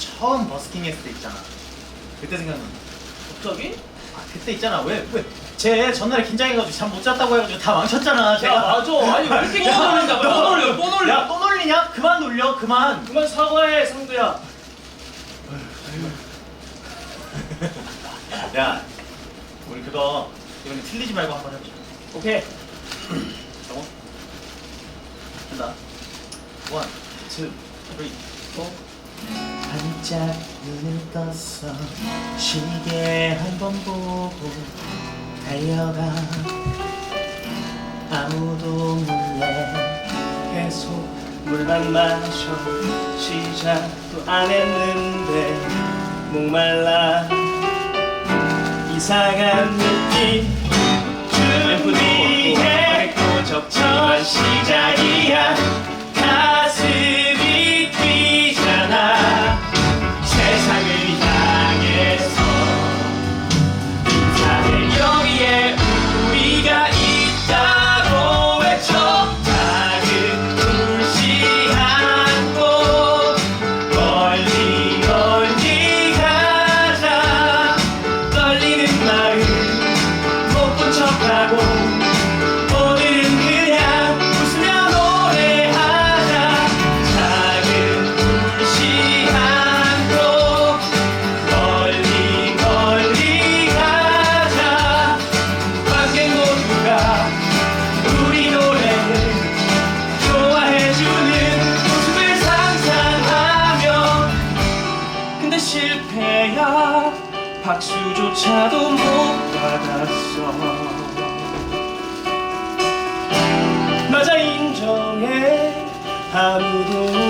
처음 버스킹 했을 때 있잖아. 그때 생각난다. 갑자기? 아 그때 있잖아. 왜 왜? 쟤 전날에 긴장해가지고 잠 못 잤다고 해가지고 다 망쳤잖아. 야 맞아 아니 왜 이렇게 야, 또 놀려 또 놀려 야또 놀리냐? 그만 놀려 그만. 그만 사과해 상두야 야 우리 그거 이번에 틀리지 말고 한번 해보자. 오케이 정호. 한다. 원, 투, 쓰리, 포. 반짝 눈을 떴어 시계 한 번 보고 달려가. 아무도 몰래 계속 물만 마셔 시작도 안 했는데 목말라 이상한 느낌 실패야. 박수조차도 못 받았어. 맞아 인정해. 아무도